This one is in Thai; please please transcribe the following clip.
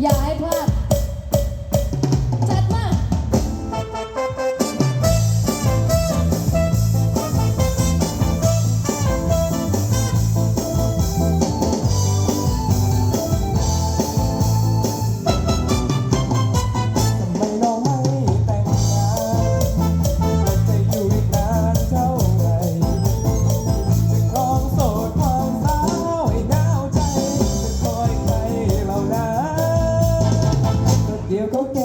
อย่าให้พลาด cierto